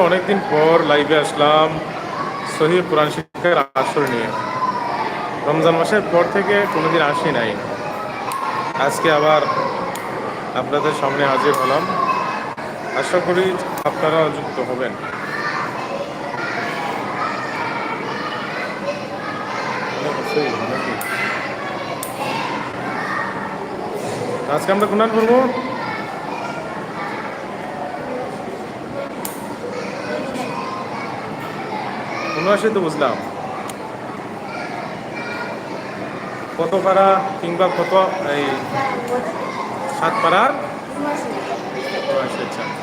অনেকদিন পর লাইভে আসলাম সহি কোরআন শিক্ষার আসর নিয়ে। রমজান মাসের পর থেকে কোনোদিন আসি নাই। আজকে আবার আপনাদের সামনে হাজির হলাম। আশা করি আপনারা যুক্ত হবেন। আজকে আমরা কোরআন পড়ব উনআশি তো বুঝলাম। কত পাড়া কিংবা কত এই সাত পাড়ার উনআশি, আচ্ছা আচ্ছা।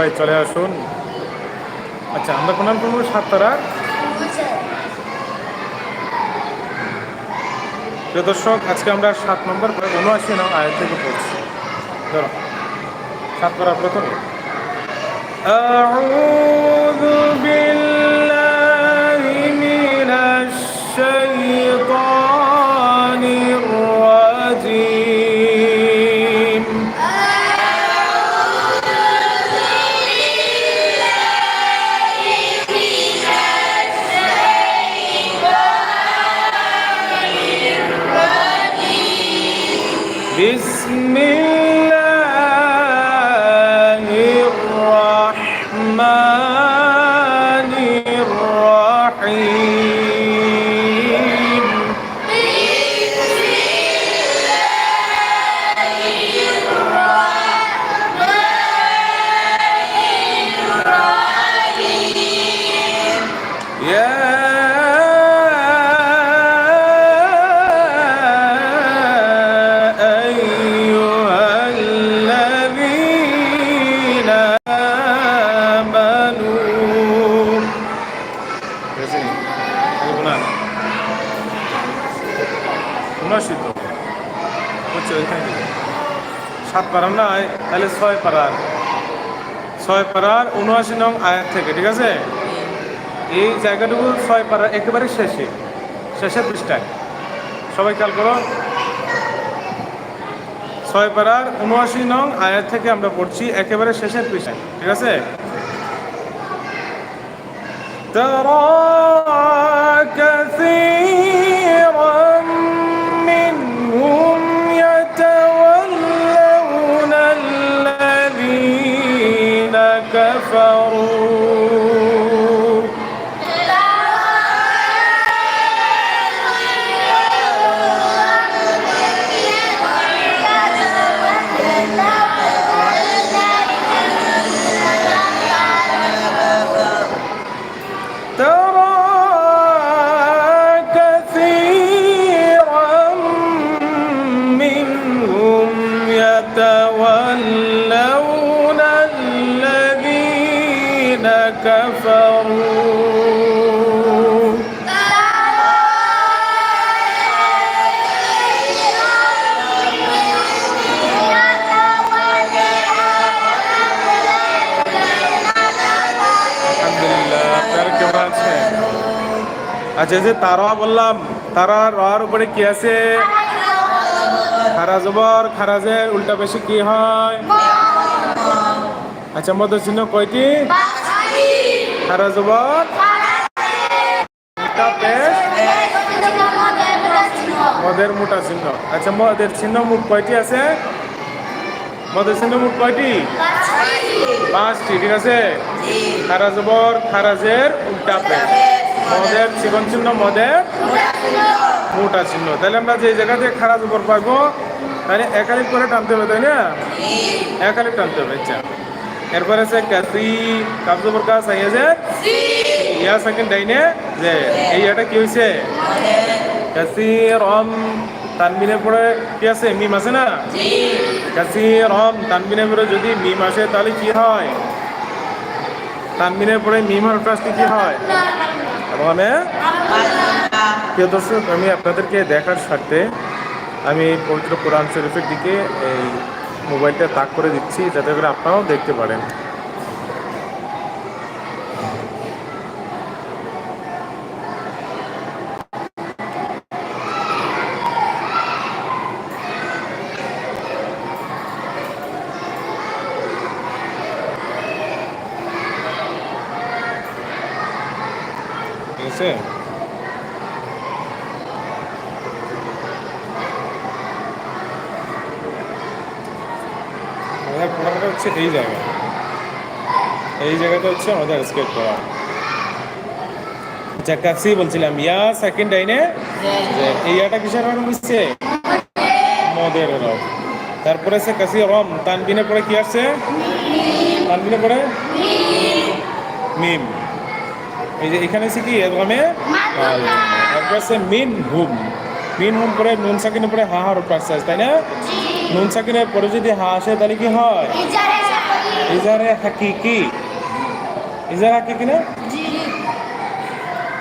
সবাই চলে আসুন আচ্ছা আমরা কোন করবো সাত তারা প্রিয় দর্শক আজকে আমরা সাত নম্বর করে উনআশি নং আয় থেকে পড়ছি ধরো সাত পারা প্রথমে أعوذ بالله নয়শিত হচ্ছে ওইখানে সাত পারা নয় তাহলে ছয় পাড়ার। ছয় পাড়ার উনআশি নং আয়াত থেকে, ঠিক আছে? এই জায়গাটুকু ছয় পাড়ার একেবারে শেষে, শেষের পৃষ্ঠায়। সবাই খেয়াল করো। ছয় পাড়ার উনআশি নং আয়ের থেকে আমরা পড়ছি একেবারে শেষের পৃষ্ঠায়, ঠিক আছে? তারা আচ্ছা যে তারা বললাম, তারা রর উপরে কি আছে? খারা জবর, খারাজের উল্টা বেশি কি হয়? আচ্ছা মধ্য চিহ্ন কয়টি? খারা জবর মদের মোটা চিহ্ন। আচ্ছা মদের চিহ্ন মুখ কয়টি আছে? মদের চিহ্ন মুখ কয়টি? পাঁচটি, ঠিক আছে? খারা জবর, খারাজের উল্টা পেশ। মদের চিকন চিহ্ন মদের মোটা চিহ্ন। তাহলে আমরা যে জায়গা থেকে খারাপ উপর পাবো তাহলে একালিক করে টানতে হবে তাই না? একালিক টানতে হবে আচ্ছা। এরপর আছে কাসি কাবজ উপর কাজ আইয়াছে ইয়া সেকেন্ড ডাইনে যে এই এটা কি হয়েছে কাসি রম তানবিনের পরে কি আছে? মিম আছে না? কাসি রম তানবিনের পরে যদি মিম আসে তাহলে কি হয়? তানবিনের পরে মিম হরফ আসলে কি হয়? আমি প্রিয় দর্শক, আমি আপনাদেরকে দেখার স্বার্থে আমি পবিত্র কোরআন শরীফের দিকে এই মোবাইলটা তাক করে দিচ্ছি, যাতে করে আপনারাও দেখতে পারেন। আছে। আমাদের পড়াটা হচ্ছে এই জায়গায়। এই জায়গাটা হচ্ছে আমাদের স্কেট করা আচ্ছা কাছি বলছিলাম। ইয়া সেকেন্ড ডাইনে যে এই ইয়াটা কিসের হরফ হচ্ছে মদের হরফ তারপরে সে কাছি রম তানবিনে পরে কি আসছে? তানবিনে পরে? মিম। এই যে এখানে আছে কি তারপরে আছে মিন হুম। মিন হুম পরে নুন সাকিনের পরে হা হরফ আসছে তাই না? নুন সাকিনের পরে যদি হা আসে, তাহলে কি হয়? ইজারে হাকিকি। ইজারে হাকিকি না?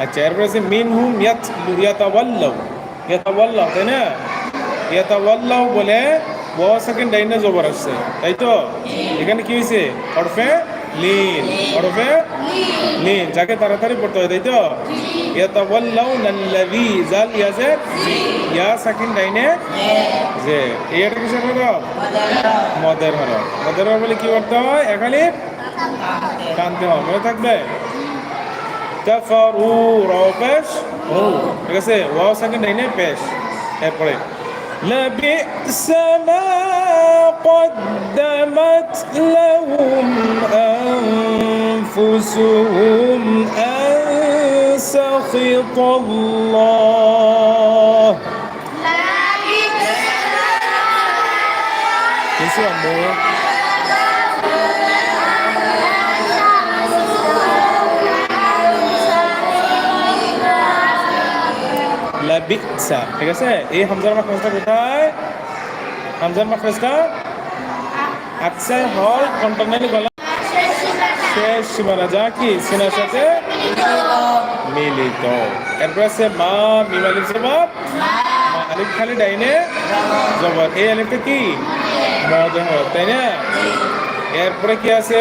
আচ্ছা এরপরে আছে মিন হুম ইয়াত, ইয়াতাওয়াল্লাউ। ইয়াতাওয়াল্লাউ, তাই না? ইয়াতাওয়াল্লাউ বলে, ব সেকেন্ড ডাইনে জবর আসছে, তাই তো? এখানে কি হয়েছে? হরফে লিন হরফে লিন যাকে তাড়াতাড়ি পড়তে হয় তাই তো ইয়াতাওয়াল্লাউ নাল্লাযী জাল ইয়াজে ইয়া সেকেন্ড ডাইনে যে এটা কিসের হরফ মদের হরফ মদের হরফ বলে কি করতে হয় এখানে টানতে হয় মনে থাকবে কাফারু রাও পেশ রু ঠিক আছে ওয়াও সেকেন্ড ডাইনে পেশ এরপরে لبئس ما قدمت لهم أنفسهم أن سخط الله কিছু আম্মু লাবিসা ঠিক আছে এই হামজার মাখরাজটা কোথায় হামজার মাখরাজটা আকসার হল কন্টনালি গলা শেষ সীমানা যা কি সিনার সাথে মিলিত। এরপর আছে মা মিমালিফ জবাব। আলিফ খালি ডাইনে জবাব। এই আলিফটা কি? মদ তাই না? এরপরে কি আছে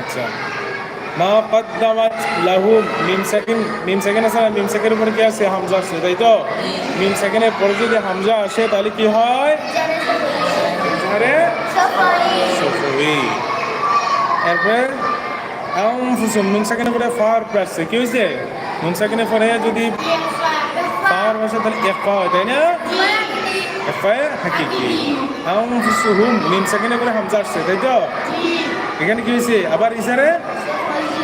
আচ্ছা মা কদ্দামাত লাহুম মিম সেকেন্ড মিম সেকেন্ড আছে না? মিম সেকেন্ডের উপরে কি আছে? হামজা আছে তাই তো? মিম সেকেন্ডের পরে যদি হামজা আসে তাহলে কি হয়? আরে? সফরি এরপরে নুন সেকেন্ডের পরে ফার আসছে কি হয়েছে নুন সেকেন্ডের পরে যদি ফার আসে তাহলে এফা হয় তাই না? এফা হাকিকি। আনফুসুহুম মিম সেকেন্ডের পরে হামজা আসছে তাই তো? এখানে কি হয়েছে আবার ইসারে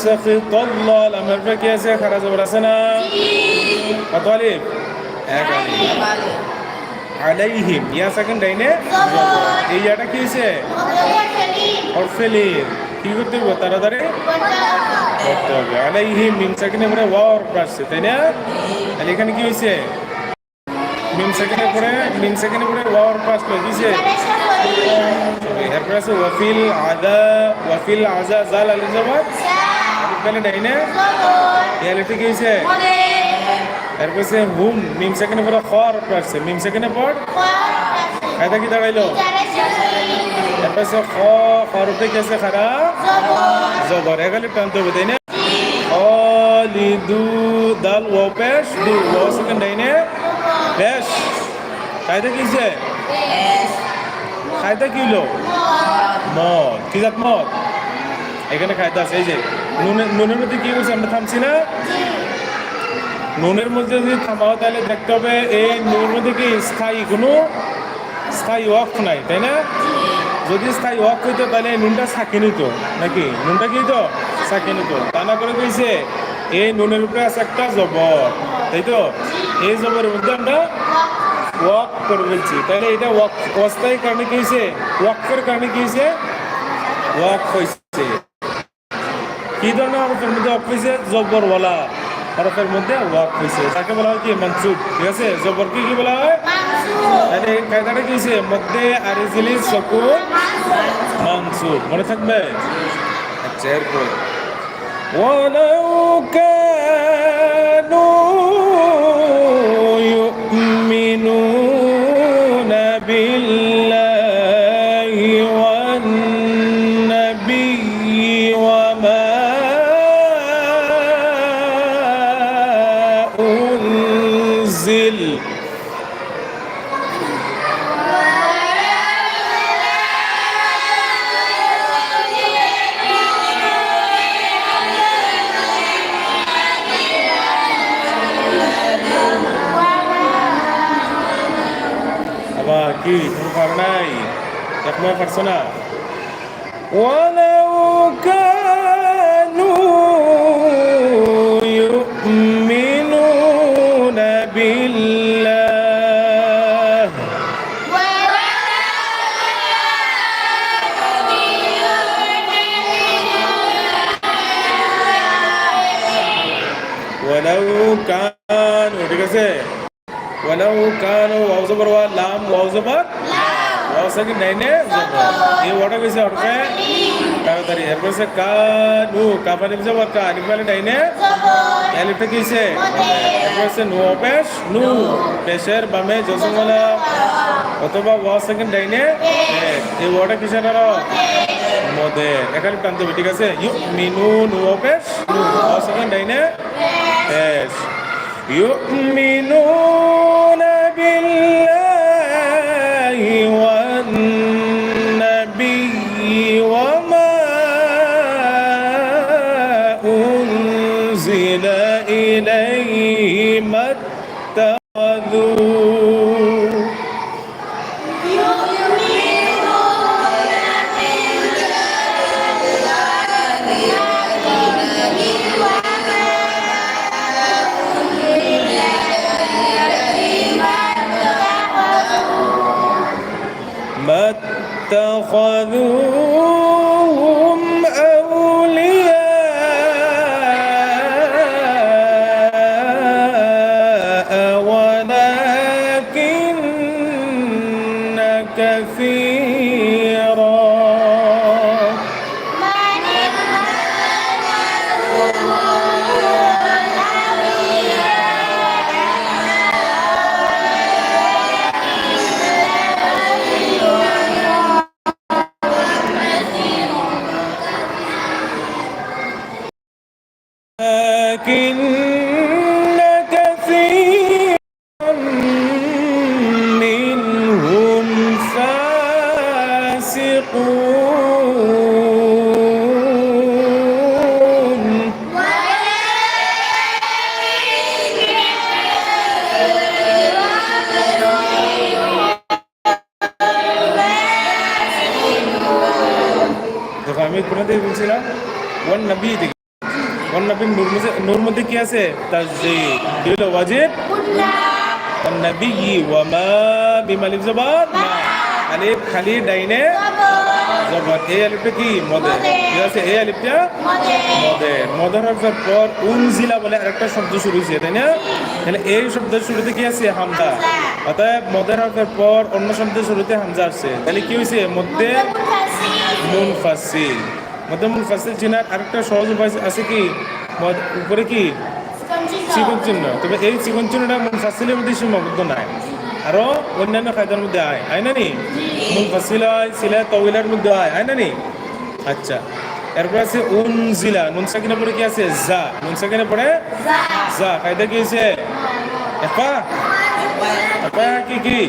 أنسخط الله لما الفك يا سيخ خرج برسنا أطالب আলাইহিম ইয়া সেকেন্ড ডাইনে এই ইয়াটা কি হয়েছে অরফেলিন কি করতে হবে তাড়াতাড়ি করতে হবে আলাইহিম মিম সেকেন্ডে পরে ওয়ার আসছে তাই না তাহলে এখানে কি হয়েছে মিম সেকেন্ডে পরে মিম সেকেন্ডে পরে ওয়ার পাস করে দিয়েছে এরপরে আছে ওয়াফিল আদা ওয়াফিল আজা জাল আলি জবাব তাহলে ডাইনে? ইয়ালিটি কি হয়েছে আছে হুম, মিম সেকেন্ডে পরে খর আসছে মিম সেকেন্ডে পর এটা কি দাঁড়াইলো? এরপরে আছে খ খরতে কি আছে জবর। এগালি টানতে হবে, তাই না? খালিদু দাল, ও পেশ দু, ও সেকেন্ড ডাইনে? পেশ কায়দা কিছে খায়দা কি হলো মদ। কি জাত মদ? এখানে খায়দা আছে, এই যে। নুনের নুনের মধ্যে কি বলছে? আমরা থামছি না? নুনের মধ্যে যদি থামাও, তাহলে দেখতে হবে এই নুনের মধ্যে কি স্থায়ী কোনো স্থায়ী ওয়াক নাই, তাই না? যদি স্থায়ী ওয়াক হইতো, তাহলে নুনটা সাকে নিত, নাকি? নুনটা কি হইতো? সাকে নিত। তা না করে কইছে, এই নুনের উপরে আছে একটা জবর, তাই তো? এই জবরের মধ্যে আমরা ওয়াক করে ফেলছি। তাহলে এটা ওয়াক অস্থায়ী কারণে কি হয়েছে ওয়াকের কারণে কি হয়েছে ওয়াক হয়েছে কি ধরনের হরফের মধ্যে ওয়াক হয়েছে জবরওয়ালা হরফের মধ্যে ওয়াক হয়েছে তাকে বলা হয় কি মনসুব ঠিক আছে জবর কি কি বলা হয় তাহলে এই কায়দাটা কি হয়েছে মধ্যে আরিজিলি সকুন মানসুব মনে থাকবে আচ্ছা এরপর ولو كانوا এক নয় পারছ না ওয়ালাউ সেকেন্ড নাইনে এই ওটা বেশি হটবে তাড়াতাড়ি এরপর কা নু কাপানি বেশি বা কা আনি পালে নাইনে এলিপটা কিছে এরপর নু অপেশ নু পেশের বামে জসমলা অথবা ওয়া সেকেন্ড ডাইনে এই ওয়াটা কিসের আর মধ্যে এখানে টানতে হবে ঠিক আছে ইউ মিনু নু অপেশ নু ওয়া সেকেন্ড ডাইনে পেশ ইউ মিনু না আমি কোথা থেকে বলছিলাম, ওয়ান নবী থেকে ওয়ান নবী নূর মধ্যে কি আছে? তাজদিদ কি হলো ওয়াজিব ওয়ান খালি ডাইনে। এই আলিফটা কি? মদে। ঠিক আছে? মদের হরফের পর উনজিলা বলে আরেকটা শব্দ শুরু হয়েছে, তাই না? তাহলে এই শব্দের শুরুতে কি আছে? হামদা অতএব মদের হরফের পর অন্য শব্দের শুরুতে হামজা আসছে। তাহলে কি হয়েছে? মধ্যে মুনফাসিল। মধ্যে মুনফাসিল চিনার আরেকটা সহজ উপায় আছে কি? উপরে কি? চিকন চিহ্ন তবে এই চিকন চিহ্নটা মুনফাসিলের মধ্যে সীমাবদ্ধ নাই। আরও অন্যান্য খাদ্যের মধ্যে আয়। আয় না নি? মুনফাসিল হয় সিলা তবিলার মধ্যে আয়। আয় না নি? আচ্ছা। এরপর আছে উন জিলা নুন সাকিনের পরে কি আছে? জা। নুন সাকিনের পরে? জা। কায়দা কি হয়েছে এফা? এফা কি কি?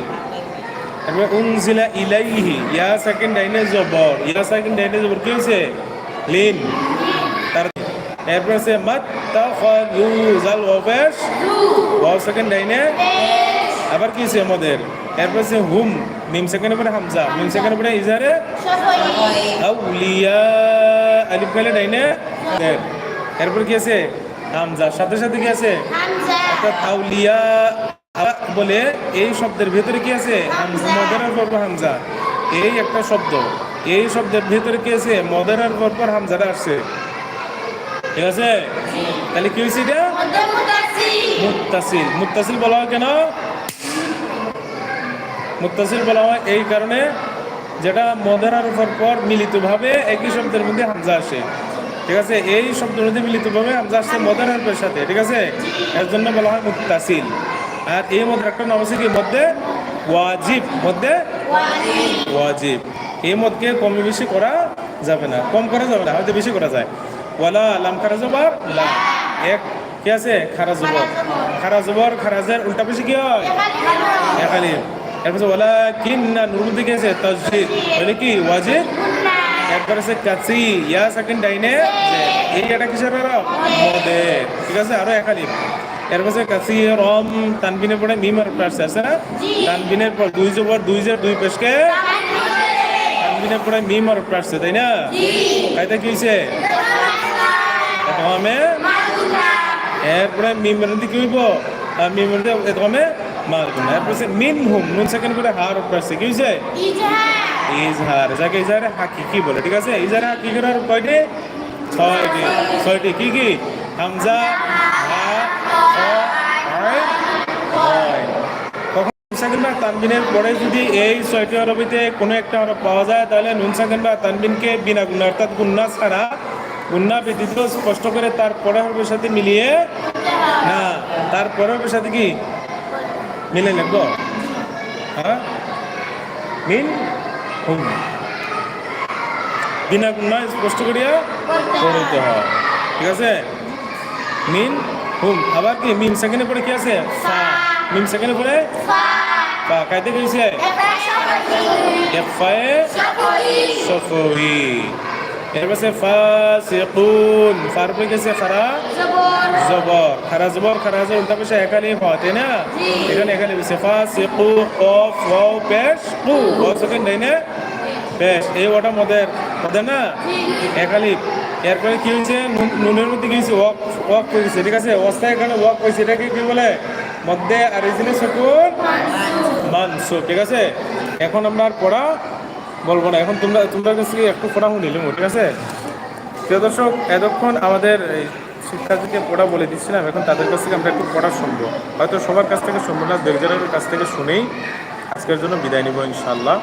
এরপরে উনজিলা ইলাইহি ইয়া সেকেন্ড ডাইনে জবর ইয়া সেকেন্ড ডাইনে জবর কি হয়েছে লিন তার এরপরে আছে মাত্তাখাযু জাল ওয়াফেশ ওয়াও সেকেন্ড ডাইনে আবার কি হয়েছে আমাদের এরপর আছে হুম মিম সেকেন্ডের পরে হামজা মিম সেকেন্ডের পরে ইজারে আউলিয়া আলিফ গালে ডাইনে। এরপর কি আছে হামজা সাথে সাথে কি আছে অর্থাৎ আউলিয়া বলে, এই শব্দের ভেতরে কি আছে? মদারের পর পর হামজা। এই একটা শব্দ। এই শব্দের ভেতরে কি আছে? মদারের পর পর হামজাটা আসছে। ঠিক আছে? তাহলে কি হয়েছে এটা? মুত্তাসিল। মুত্তাসিল বলা হয় কেন? মুত্তাসিল বলা হয় এই কারণে যেটা মদারার উপর পর মিলিতভাবে একই শব্দের মধ্যে হামজা আসে। ঠিক আছে? এই শব্দের মধ্যে মিলিতভাবে হামজা আসছে মদারার সাথে। ঠিক আছে? এর জন্য বলা হয় মুত্তাসিল। আর এই মধ্যে একটা নাম আছে কি? মধ্যে ওয়াজিব মধ্যে ওয়াজিব। এই মদকে কম বেশি করা যাবে না। কম করা যাবে না হয়তো বেশি করা যায়। ওয়ালা লাম খারা জবর লা। এক কি আছে? খারা জবর। খারা জবর। খারাজের উল্টা বেশি কি হয়? একালিম এরপর ওয়ালা কিন্না নুর মধ্যে কি আছে তাজহিদ মানে কি? ওয়াজিব। একবার আছে কাছি ইয়া সেকেন্ড ডাইনে। এই এটা কিসের আরও মদে। ঠিক আছে? আরও একালিম এরপর আছে কাছি রম তানবিনের পরে মিম আর প্লাস আছে না তানবিনের পর দুই জবর দুই জের দুই পেশকে। তানবিনের পরে মিম আর প্লাস তাই না? তাইতে কি হয়েছে প্রথমে এরপরে মিমের মধ্যে কি হইব মিমের মধ্যে প্রথমে মারগুন এরপর সে মিন হুম নুন সেকেন্ড করে হার প্লাস কি হয়েছে ইজহার। যাকে ইজহারে হাকিকি বলে ঠিক আছে? ইজহারে হাকিকির আর কয়টি? ছয়টি। ছয়টি। কি কি? হামজা হা খ আয় হয় কখন নুন সাকিন বা তানবিনের পরে যদি এই ছয়টি হরফিতে কোনো একটা হরফ পাওয়া যায় তাহলে নুন সাকিন বা তানবিনকে বিনা গুণা অর্থাৎ গুন্না ছাড়া গুন্না ব্যতীত স্পষ্ট করে তার পরের হরফের সাথে মিলিয়ে না তার পরের হরফের সাথে কি মিলে লিখব হ্যাঁ মিন হুম বিনা গুণা স্পষ্ট করিয়া পড়িতে হয় ঠিক আছে মিন হুম আবার কি? মিম সেকেন্ডে পরে কি আছে? ফা। মিম সেকেন্ডে পরে ফা। কাইতে কি হয়েছে এফায়ে সফই এর পাশে ফাসিকুন। ফার পরে আছে খারা জবর। খারা জবর খারা জবর। উল্টা পেশা একালি তাই না? এখানে একালি বেশি ফাসিকু কফ ওয়াও পেশ কু। ওয়াও সেকেন্ড তাই না? বেশ এই ওটা মদের মদের না? একালি। এরপরে কি হয়েছে? নুনের মধ্যে কি হয়েছে? ওয়াক ওয়াক গেছে ঠিক আছে? অবস্থায় এখানে ওয়াক হয়েছে এটাকে কি বলে? মধ্যে আর জিনিস সুকুন? মানসুব ঠিক আছে? এখন আমরা আর পড়া বলব না। এখন তোমরা তোমরা কাছ একটু পড়া শুনিলাম ঠিক আছে? প্রিয় দর্শক, এতক্ষণ আমাদের শিক্ষার্থীকে পড়া বলে দিচ্ছিলাম। এখন তাদের কাছ থেকে আমরা একটু পড়া শুনব। হয়তো সবার কাছ থেকে শুনব না দেড়জনের কাছ থেকে শুনেই আজকের জন্য বিদায় নিব ইনশাল্লাহ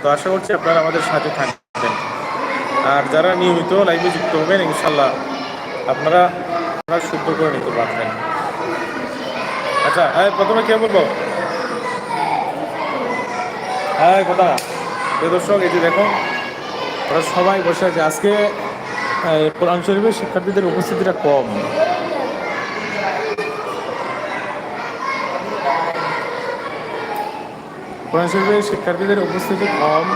তো আশা করছি আপনারা আমাদের সাথে থাকবেন। আর যারা নিয়মিত লাইভে যুক্ত হবেন ইনশাল্লাহ আপনারা আপনারা শুদ্ধ করে নিতে পারবেন। আচ্ছা হ্যাঁ প্রথমে কে বলব? হ্যাঁ কথা দর্শক, এই যে দেখো ওরা সবাই বসে আছে। আজকে কোরআন শরীফের শিক্ষার্থীদের উপস্থিতিটা কম। কোরআন শরীফের শিক্ষার্থীদের উপস্থিতি কম।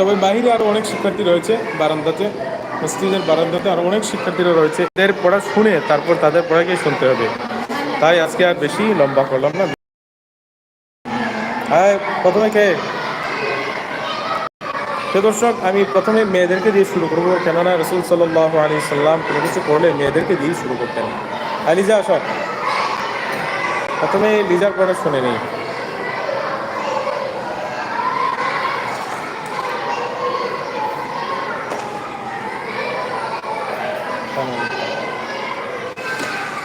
তবে বাইরে আরও অনেক শিক্ষার্থী রয়েছে বারান্দাতে, মসজিদের বারান্দাতে আরও অনেক শিক্ষার্থীরা রয়েছে। এদের পড়া শুনে তারপর তাদের পড়াকে শুনতে হবে। তাই আজকে আর বেশি লম্বা করলাম না। হ্যাঁ প্রথমে কে? তো দর্শক, আমি প্রথমে মেয়েদেরকে দিয়ে শুরু করব। কেননা রসুল সাল্লাহ আলী সাল্লাম কোনো কিছু করলে মেয়েদেরকে দিয়ে শুরু করতেন। হ্যাঁ লিজা আসক প্রথমে লিজার পড়া শুনে নিই।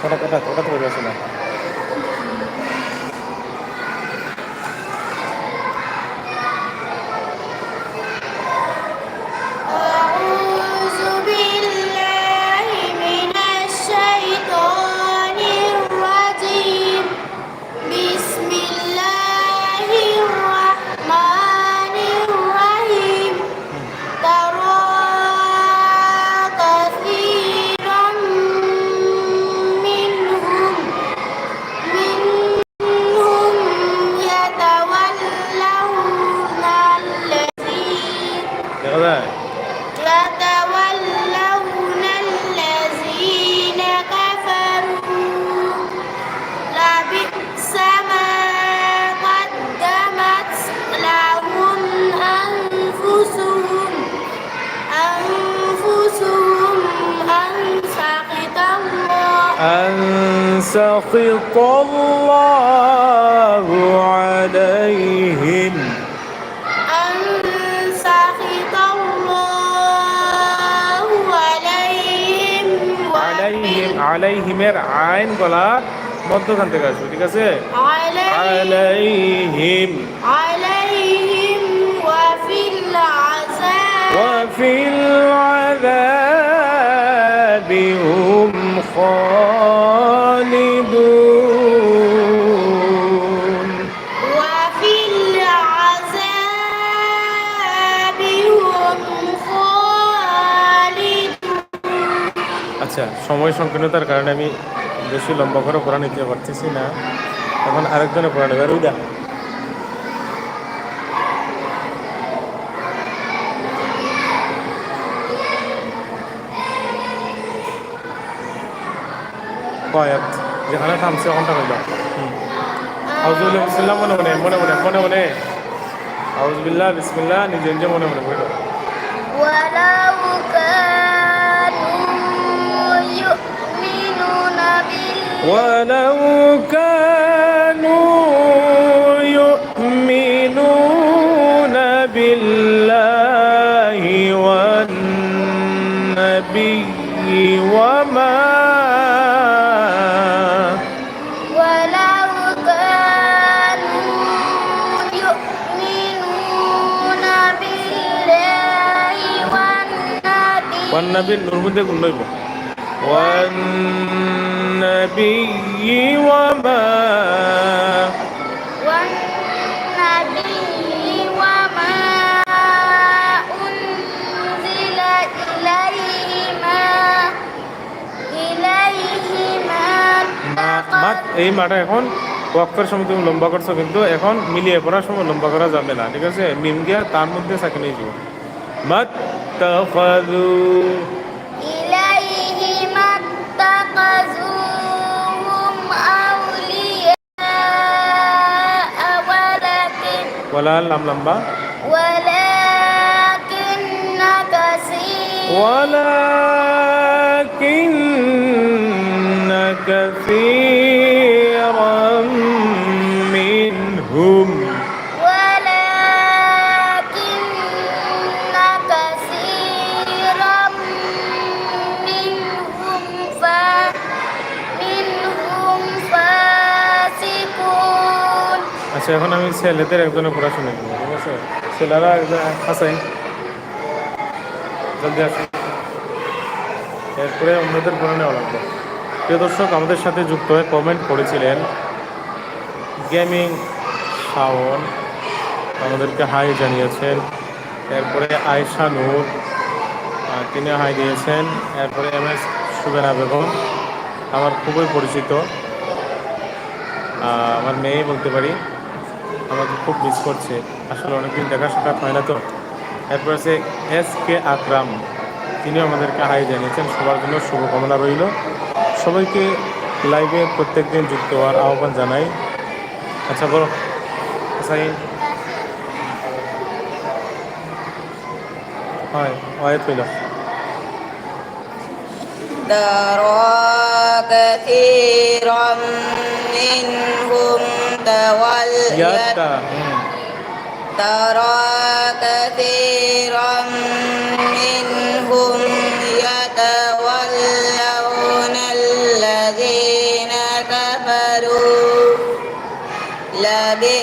この方、分かってくれますね。আলাইহিমের আইন গলা মধ্যখান থেকে আসবে, ঠিক আছে? আলাইহিম। আলাইহিম ওয়া ফিল আযাব ওয়া ফিল হুম সময় সংকীর্ণতার কারণে আমি বেশি লম্বা করে পড়া নিতে পারতেছি না। এখন আরেকজনে পড়া নেবে। রুইদা। কয়াত যেখানে থামছে ওখানটা হইল আউজুল্লাহ বিসমিল্লাহ মনে মনে মনে মনে মনে মনে। আউজবিল্লাহ বিসমিল্লাহ নিজে নিজে মনে মনে ولو كانوا يؤمنون بالله والنبي وما ولو كانوا يؤمنون بالله والنبي والنبي نور مدة والنبي والنبي وما والنبي وما أنزل إليهما إليهما মা- মাত এই মাটা এখন ওয়াক্তের সময় তুমি লম্বা করছো কিন্তু এখন মিলিয়ে পড়ার সময় লম্বা করা যাবে না ঠিক আছে মিম গিয়া তার মধ্যে সাকিনে যাব মাত তাখাযু إليهما اتخذوهم ولا لام لمبا. ولكن كثير. ولكن كثير. আচ্ছা এখন আমি ছেলেদের একজনের পড়াশোনা করব ঠিক আছে? ছেলেরা একজন আছে। জলদি আসুন এরপরে অন্যদের পড়া নেওয়া লাগবে। প্রিয় দর্শক, আমাদের সাথে যুক্ত হয়ে কমেন্ট করেছিলেন গেমিং শাওন। আমাদেরকে হাই জানিয়েছেন। এরপরে আয়শা নূর তিনি হাই দিয়েছেন। এরপরে এম এস সুবেনা বেগম, আমার খুবই পরিচিত। আমার মেয়ে বলতে পারি। আমাকে খুব মিস করছে আসলে অনেকদিন দেখা সাক্ষাৎ হয় না তো এরপর আছে এস কে আকরাম তিনিও আমাদেরকে হাই জানিয়েছেন সবার জন্য শুভকামনা রইল সবাইকে লাইভে প্রত্যেক দিন যুক্ত হওয়ার আহ্বান জানাই আচ্ছা বলো সাইন হয় হয় হইল ترى كثيرا منهم yatta wal yatta tarata tiram minhum yatta wal yawna alladhina kafaru. Labi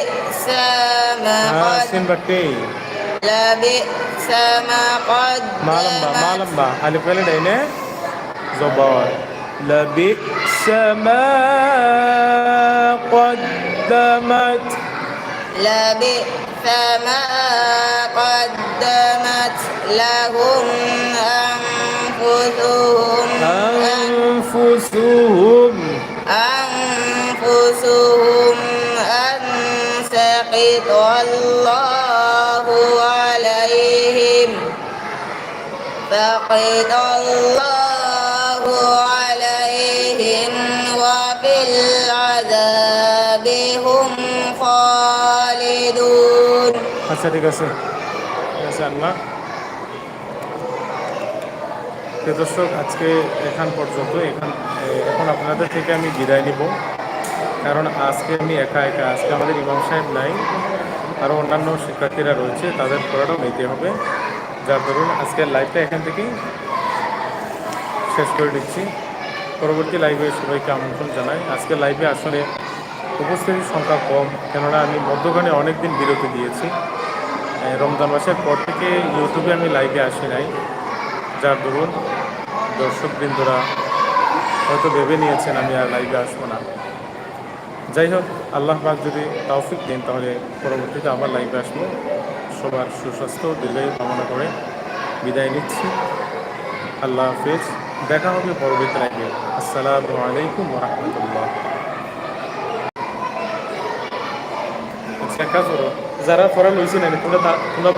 sama asim bakti labi sama qad malam ba malam ba alif kali dine zobar. Labi sama qad لبئس ما قدمت لهم أنفسهم. أنفسهم. أنفسهم أن سقط الله عليهم. فقد الله আচ্ছা ঠিক আছে। ঠিক আছে, আল্লাহ। দর্শক, আজকে এখান পর্যন্ত। এখান এখন আপনাদের থেকে আমি বিদায় নিব। কারণ আজকে আমি একা একা, আজকে আমাদের ইমাম সাহেব নাই, আরও অন্যান্য শিক্ষার্থীরা রয়েছে, তাদের পড়াটাও নিতে হবে। যার দরুন আজকের লাইভটা এখান থেকেই শেষ করে দিচ্ছি। পরবর্তী লাইভে সবাইকে আমন্ত্রণ জানাই। আজকের লাইভে আসলে উপস্থিতির সংখ্যা কম। কেননা আমি মধ্যখানে অনেক দিন বিরতি দিয়েছি। রমজান মাসের পর থেকে ইউটিউবে আমি লাইভে আসি নাই। যার দরুন দর্শকবৃন্দরা হয়তো ভেবে নিয়েছেন আমি আর লাইভে আসব না। যাই হোক, আল্লাহ পাক যদি তৌফিক দেন তাহলে পরবর্তীতে আবার লাইভে আসব। সবার সুস্বাস্থ্য দীর্ঘায়ু কামনা করে বিদায় নিচ্ছি। আল্লাহ হাফিজ। দেখা হবে পরবর্তী লাইভে আসসালামু আলাইকুম রহমতুল্লাহ। আচ্ছা করো যারা পড়া লইছে না তোমরা তোমরা